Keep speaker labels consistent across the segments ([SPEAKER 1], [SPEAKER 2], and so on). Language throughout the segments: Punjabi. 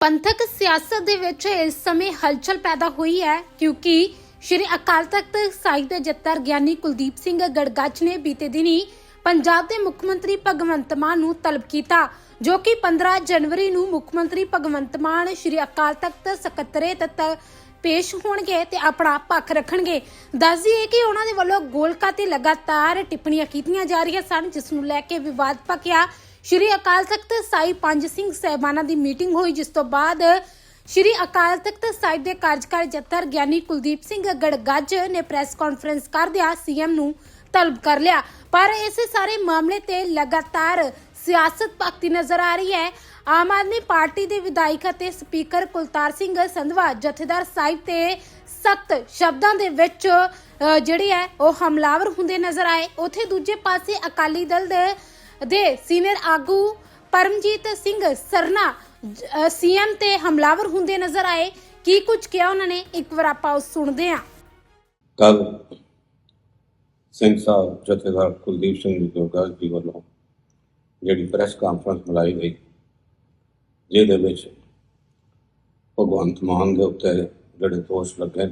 [SPEAKER 1] ਪੰਥਕ ਸਿਆਸਤ ਦੇ ਵਿੱਚ ਇਸ ਸਮੇਂ ਹਲਚਲ ਪੈਦਾ ਹੋਈ ਹੈ ਕਿਉਂਕਿ ਸ਼੍ਰੀ ਅਕਾਲ ਤਖਤ ਸਾਹਿਬ ਦੇ ਜੱਤਰ ਗਿਆਨੀ ਕੁਲਦੀਪ ਸਿੰਘ ਗੜਗੱਜ ਨੇ ਬੀਤੇ ਦਿਨੀ ਪੰਜਾਬ ਦੇ ਮੁੱਖ ਮੰਤਰੀ ਭਗਵੰਤ ਮਾਨ ਨੂੰ ਤਲਬ ਕੀਤਾ, ਜੋ ਕਿ 15 ਜਨਵਰੀ ਨੂੰ ਮੁੱਖ ਮੰਤਰੀ ਭਗਵੰਤ ਮਾਨ ਸ਼੍ਰੀ ਅਕਾਲ ਤਖਤ ਸਕੱਤਰੇਤ ਪੇਸ਼ ਹੋਣਗੇ ਤੇ ਆਪਣਾ ਪੱਖ ਰੱਖਣਗੇ। ਦੱਸ ਕਿ ਉਹਨਾਂ ਦੇ ਵੱਲੋਂ ਗੋਲਕਾ ਤੇ ਲਗਾਤਾਰ ਟਿੱਪਣੀਆਂ ਕੀਤੀਆਂ ਜਾ ਰਹੀਆਂ ਸਨ, ਜਿਸ ਨੂੰ ਲੈ ਕੇ ਵਿਵਾਦ ਪਕਿਆ। ਸ਼੍ਰੀ ਅਕਾਲ ਤਖਤ ਸਾਹਿਬ ਪੰਜ ਸਿੰਘ ਸਹਿਬਾਨਾਂ ਦੀ ਮੀਟਿੰਗ ਹੋਈ, ਜਿਸ ਤੋਂ ਬਾਅਦ ਸ਼੍ਰੀ ਅਕਾਲ ਤਖਤ ਸਾਹਿਬ ਦੇ ਕਾਰਜਕਾਰੀ ਜੱਥਰ ਗਿਆਨੀ ਕੁਲਦੀਪ ਸਿੰਘ ਗੜਗੱਜ ਨੇ ਪ੍ਰੈਸ ਕਾਨਫਰੰਸ ਕਰਦਿਆਂ ਸੀਐਮ ਨੂੰ ਤਲਬ ਕਰ ਲਿਆ। ਪਰ ਇਸ ਸਾਰੇ ਮਾਮਲੇ ਤੇ ਲਗਾਤਾਰ ਸਿਆਸਤ ਭਗਤੀ ਨਜ਼ਰ ਆ ਰਹੀ ਹੈ। ਆਮ ਆਦਮੀ ਪਾਰਟੀ ਦੇ ਵਿਧਾਇਕ ਅਤੇ ਸਪੀਕਰ ਕੁਲਤਾਰ ਸਿੰਘ ਸੰਧਵਾ ਜਥੇਦਾਰ ਸਾਹਿਬ ਤੇ ਸਖਤ ਸ਼ਬਦਾਂ ਦੇ ਵਿੱਚ ਜਿਹੜੀ ਹੈ, ਉਹ ਹਮਲਾਵਰ ਹੁੰਦੇ ਨਜ਼ਰ ਆਏ। ਉਥੇ ਦੂਜੇ ਪਾਸੇ ਅਕਾਲੀ ਦਲ ਦੇ ਦੇ ਸੀਨੀਅਰ ਆਗੂ ਪਰਮਜੀਤ ਸਿੰਘ ਸਰਨਾ ਸੀਐਮ ਤੇ ਹਮਲਾਵਰ ਹੁੰਦੇ ਨਜ਼ਰ ਆਏ। ਕੀ ਕੁਝ ਕਿਹਾ ਉਹਨਾਂ ਨੇ? ਇੱਕ ਵਾਰ ਆਪਾਂ ਉਹ ਸੁਣਦੇ ਹਾਂ।
[SPEAKER 2] ਕੱਲ ਸਿੰਘ ਸਾਹਿਬ ਜਥੇਦਾਰ ਕੁਲਦੀਪ ਸਿੰਘ ਜੀ ਗੁਰਦਾਸ ਜੀ ਵੱਲੋਂ ਜਿਹੜੀ ਪ੍ਰੈਸ ਕਾਨਫਰੰਸ ਬੁਲਾਈ ਗਈ, ਜਿਹਦੇ ਵਿੱਚ ਭਗਵੰਤ ਮਾਨ ਦੇ ਉੱਤੇ ਜਿਹੜੇ ਦੋਸ਼ ਲੱਗੇ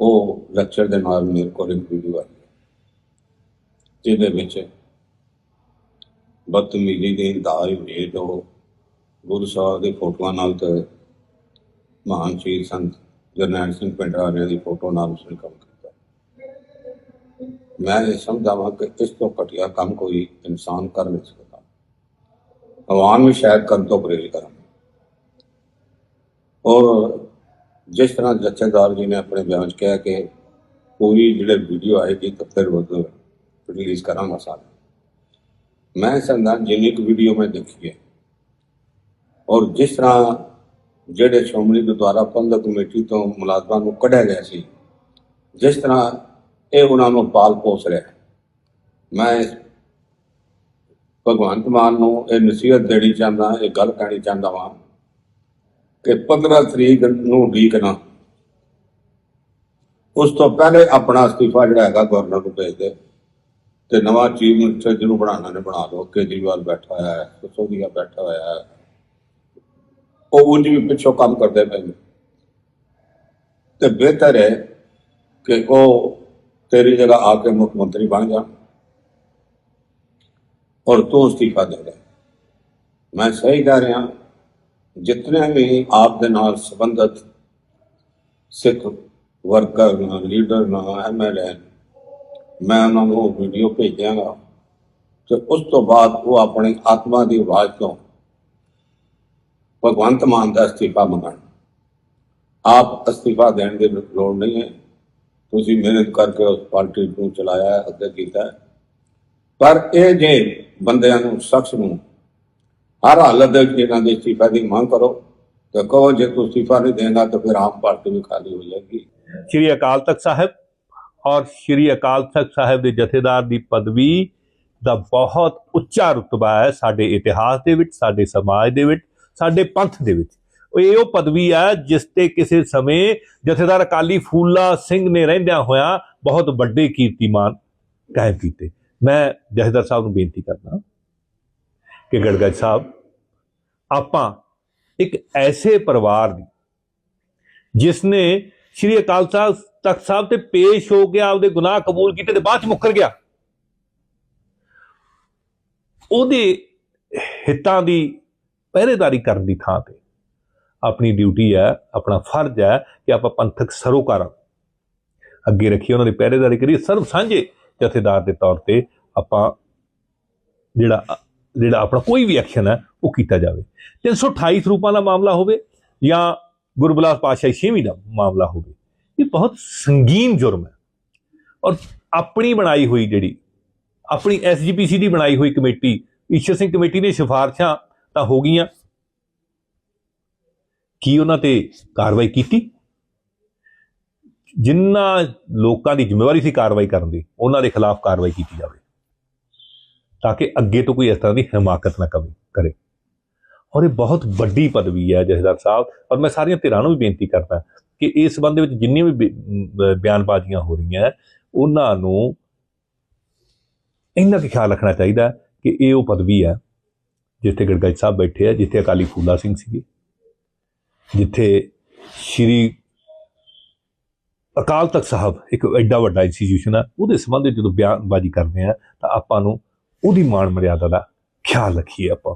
[SPEAKER 2] ਉਹ ਲੈਕਚਰ ਦੇ ਨਾਲ ਮੇਰੇ ਕੋਲ ਇੱਕ ਵੀਡੀਓ ਆਈ ਜਿਹਦੇ ਵਿੱਚ ਬਦਤਮੀਜ਼ੀ ਦੀ ਇੰਤਹਾਈ ਹੋਈ ਜੋ ਗੁਰੂ ਸਾਹਿਬ ਦੀ ਫੋਟੋਆਂ ਨਾਲ ਤੇ ਮਹਾਨ ਸ਼ਹੀਦ ਸੰਤ ਜਰਨੈਲ ਸਿੰਘ ਪਿੰਡਰਾਣੇ ਦੀ ਫੋਟੋ ਨਾਲ ਉਸਨੇ ਕੰਮ ਕੀਤਾ। ਮੈਂ ਇਹ ਸਮਝਾਵਾਂ ਕਿ ਇਸ ਤੋਂ ਘਟੀਆ ਕੰਮ ਕੋਈ ਇਨਸਾਨ ਕਰ ਨਹੀਂ ਸਕਦਾ। ਭਗਵਾਨ ਵੀ ਸ਼ਾਇਦ ਕਰਨ ਤੋਂ ਪਰਹੇਜ਼ ਕਰਨ ਔਰ ਜਿਸ ਤਰ੍ਹਾਂ ਜਥੇਦਾਰ ਜੀ ਨੇ ਆਪਣੇ ਬਿਆਨ 'ਚ ਕਿਹਾ ਕਿ ਪੂਰੀ ਜਿਹੜੇ ਵੀਡੀਓ ਆਏਗੀ ਤਾਂ ਫਿਰ ਉਹ ਰਿਲੀਜ਼ ਕਰਾਂਗਾ ਸਾਰਾ। ਮੈਂ ਸਮਝਦਾ ਜਿੰਨੀ ਕੁ ਵੀਡੀਓ ਮੈਂ ਦੇਖੀ ਹੈ, ਔਰ ਜਿਸ ਤਰ੍ਹਾਂ ਜਿਹੜੇ ਸ਼੍ਰੋਮਣੀ ਗੁਰਦੁਆਰਾ ਪ੍ਰਬੰਧਕ ਕਮੇਟੀ ਤੋਂ ਮੁਲਾਜ਼ਮਾਂ ਨੂੰ ਕੱਢਿਆ ਗਿਆ ਸੀ, ਜਿਸ ਤਰ੍ਹਾਂ ਇਹ ਉਹਨਾਂ ਨੂੰ ਪਾਲ ਪੋਸ ਰਿਹਾ ਮੈਂ ਭਗਵੰਤ ਮਾਨ ਨੂੰ ਇਹ ਨਸੀਹਤ ਦੇਣੀ ਚਾਹੁੰਦਾ, ਇਹ ਗੱਲ ਕਹਿਣੀ ਚਾਹੁੰਦਾ ਵਾਂ ਕਿ 15 ਤਰੀਕ ਨੂੰ ਉਡੀਕਣਾ ਉਸ ਤੋਂ ਪਹਿਲੇ ਆਪਣਾ ਅਸਤੀਫਾ ਜਿਹੜਾ ਹੈਗਾ ਗਵਰਨਰ ਨੂੰ ਭੇਜ ਦੇ। ਤੇ ਨਵਾਂ ਚੀਫ ਮਿਨਿਸਟਰ ਜਿਹਨੂੰ ਬਣਾਉਣਾ ਨੇ ਬਣਾ ਲਓ। ਕੇਜਰੀਵਾਲ ਬੈਠਾ ਹੋਇਆ ਹੈ ਸਸੋਦੀਆ ਬੈਠਾ ਹੋਇਆ ਹੈ। ਉਹ ਉਂਝ ਵੀ ਪਿੱਛੋਂ ਕੰਮ ਕਰਦੇ ਪਏ ਨੇ। ਤੇ ਬਿਹਤਰ ਹੈ ਕਿ ਉਹ ਤੇਰੀ ਜਗ੍ਹਾ ਆ ਕੇ ਮੁੱਖ ਮੰਤਰੀ ਬਣ ਜਾ ਔਰ ਤੂੰ ਅਸਤੀਫਾ ਦੇ ਦੇ। ਮੈਂ ਸਹੀ ਕਹਿ ਰਿਹਾ, ਜਿਤਨੇ ਵੀ ਆਪ ਦੇ ਨਾਲ ਸੰਬੰਧਿਤ ਸਿੱਖ ਵਰਕਰ ਨਾ, ਲੀਡਰ ਨਾ ਐਮਐਲਏ ਮੈਂ ਉਹਨਾਂ ਨੂੰ ਵੀਡੀਓ ਭੇਜ ਦਿਆਂਗਾ ਤੇ ਉਸ ਤੋਂ ਬਾਅਦ ਉਹ ਆਪਣੀ ਆਤਮਾ ਦੀ ਆਵਾਜ਼ ਤੋਂ ਭਗਵੰਤ ਮਾਨ ਦਾ ਅਸਤੀਫਾ ਮੰਗਣ। ਆਪ ਅਸਤੀਫਾ ਦੇਣ ਦੀ ਲੋੜ ਨਹੀਂ ਹੈ। ਤੁਸੀਂ ਮਿਹਨਤ ਕਰਕੇ ਉਸ ਪਾਰਟੀ ਨੂੰ ਚਲਾਇਆ ਹੈ, ਅੱਗੇ ਕੀਤਾ ਪਰ ਇਹ ਜੇ ਬੰਦਿਆਂ ਨੂੰ ਸ਼ਖਸ ਨੂੰ ਹਰ ਹਾਲਤ ਦੇ ਵਿੱਚ ਇਹਨਾਂ ਦੇ ਅਸਤੀਫਾ ਦੀ ਮੰਗ ਕਰੋ ਤੇ ਕਹੋ ਜੇ ਤੂੰ ਅਸਤੀਫਾ ਨਹੀਂ ਦੇਣਾ ਤਾਂ ਫਿਰ ਆਮ ਪਾਰਟੀ ਵੀ ਖਾਲੀ ਹੋ ਜਾਏਗੀ।
[SPEAKER 3] ਸ਼੍ਰੀ ਅਕਾਲ ਤਖਤ ਸਾਹਿਬ ਔਰ ਸ਼੍ਰੀ ਅਕਾਲ ਤਖਤ ਸਾਹਿਬ ਦੇ ਜਥੇਦਾਰ ਦੀ ਪਦਵੀ ਦਾ ਬਹੁਤ ਉੱਚਾ ਰੁਤਬਾ ਹੈ ਸਾਡੇ ਇਤਿਹਾਸ ਦੇ ਵਿੱਚ, ਸਾਡੇ ਸਮਾਜ ਦੇ ਵਿੱਚ, ਸਾਡੇ ਪੰਥ ਦੇ ਵਿੱਚ। ਇਹ ਉਹ ਪਦਵੀ ਹੈ ਜਿਸ ਤੇ ਕਿਸੇ ਸਮੇਂ ਜਥੇਦਾਰ ਅਕਾਲੀ ਫੂਲਾ ਸਿੰਘ ਨੇ ਰਹਿੰਦਿਆਂ ਹੋਇਆਂ ਬਹੁਤ ਵੱਡੇ ਕੀਰਤੀਮਾਨ ਕਾਇਮ ਕੀਤੇ। ਮੈਂ ਜਥੇਦਾਰ ਸਾਹਿਬ ਨੂੰ ਬੇਨਤੀ ਕਰਦਾ ਕਿ ਗੜਗੜ ਸਾਹਿਬ, ਆਪਾਂ ਇੱਕ ਐਸੇ ਪਰਿਵਾਰ ਦੀ ਜਿਸ ਨੇ ਸ਼੍ਰੀ ਅਕਾਲ ਤਖਤ ਤਖਤ ਸਾਹਿਬ ਤੇ ਪੇਸ਼ ਹੋ ਗਿਆ ਆਪਦੇ ਗੁਨਾਹ ਕਬੂਲ ਕੀਤੇ ਤੇ ਬਾਅਦ ਚ ਮੁੱਕਰ ਗਿਆ। ਉਹਦੇ ਹਿੱਤਾਂ ਦੀ ਪਹਿਰੇਦਾਰੀ ਕਰਨ ਦੀ ਥਾਂ ਤੇ ਆਪਣੀ ਡਿਊਟੀ ਹੈ, ਆਪਣਾ ਫਰਜ਼ ਹੈ ਕਿ ਆਪਾਂ ਪੰਥਕ ਸਰੋਕਾਰਾਂ ਅੱਗੇ ਰੱਖੀਏ, ਉਹਨਾਂ ਦੀ ਪਹਿਰੇਦਾਰੀ ਕਰੀਏ। ਸਰਬ ਸਾਂਝੇ ਜਥੇਦਾਰ ਦੇ ਤੌਰ ਤੇ ਆਪਾਂ ਜਿਹੜਾ ਜਿਹੜਾ ਆਪਣਾ ਕੋਈ ਵੀ ਐਕਸ਼ਨ ਹੈ, ਉਹ ਕੀਤਾ ਜਾਵੇ। 328 ਸਰੂਪਾਂ ਦਾ ਮਾਮਲਾ ਹੋਵੇ ਜਾਂ ਗੁਰਬਲਾਸ ਪਾਤਸ਼ਾਹੀ ਛੇਵੀਂ ਦਾ ਮਾਮਲਾ ਹੋਵੇ। ਇਹ ਬਹੁਤ ਸੰਗੀਨ ਜੁਰਮ ਹੈ। ਔਰ ਆਪਣੀ ਬਣਾਈ ਹੋਈ ਜਿਹੜੀ, ਆਪਣੀ ਐਸਜੀਪੀਸੀ ਦੀ ਬਣਾਈ ਹੋਈ ਕਮੇਟੀ, ਈਸ਼ਰ ਸਿੰਘ ਕਮੇਟੀ ਨੇ ਸਿਫਾਰਸ਼ਾਂ ਤਾਂ ਹੋ ਗਈਆਂ। ਕੀ ਉਹਨਾਂ ਤੇ ਕਾਰਵਾਈ ਕੀਤੀ? ਜਿਨ੍ਹਾਂ ਲੋਕਾਂ ਦੀ ਜ਼ਿੰਮੇਵਾਰੀ ਸੀ ਕਾਰਵਾਈ ਕਰਨ ਦੀ, ਉਹਨਾਂ ਦੇ ਖਿਲਾਫ ਕਾਰਵਾਈ ਕੀਤੀ ਜਾਵੇ। ਤਾਂ ਕਿ ਅੱਗੇ ਤੋਂ ਕੋਈ ਇਸ ਤਰ੍ਹਾਂ ਦੀ ਹਮਾਕਤ ਨਾ ਕਵੇ, ਕਰੇ। ਔਰ ਇਹ ਬਹੁਤ ਵੱਡੀ ਪਦਵੀ ਹੈ ਜਥੇਦਾਰ ਸਾਹਿਬ, ਔਰ ਮੈਂ ਸਾਰੀਆਂ ਧਿਰਾਂ ਨੂੰ ਵੀ ਬੇਨਤੀ ਕਰਦਾ ਕਿ ਇਸ ਸੰਬੰਧ ਵਿੱਚ ਜਿੰਨੀਆਂ ਵੀ ਬੇ- ਬਿਆਨਬਾਜ਼ੀਆਂ ਹੋ ਰਹੀਆਂ, ਉਹਨਾਂ ਨੂੰ ਇੰਨਾ ਕੁ ਖਿਆਲ ਰੱਖਣਾ ਚਾਹੀਦਾ ਕਿ ਇਹ ਉਹ ਪਦਵੀ ਹੈ ਜਿੱਥੇ ਗੜਗੜ ਸਾਹਿਬ ਬੈਠੇ ਆ, ਜਿੱਥੇ ਅਕਾਲੀ ਫੂਲਾ ਸਿੰਘ ਸੀਗੇ, ਜਿੱਥੇ ਸ਼੍ਰੀ ਅਕਾਲ ਤਖਤ ਸਾਹਿਬ ਇੱਕ ਐਡਾ ਵੱਡਾ ਇੰਸਟੀਟਿਊਸ਼ਨ ਆ, ਉਹਦੇ ਸੰਬੰਧ ਵਿੱਚ ਜਦੋਂ ਬਿਆਨਬਾਜ਼ੀ ਕਰਦੇ ਆ, ਤਾਂ ਆਪਾਂ ਨੂੰ ਉਹਦੀ ਮਾਣ ਮਰਿਆਦਾ ਦਾ ਖਿਆਲ ਰੱਖੀਏ ਆਪਾਂ।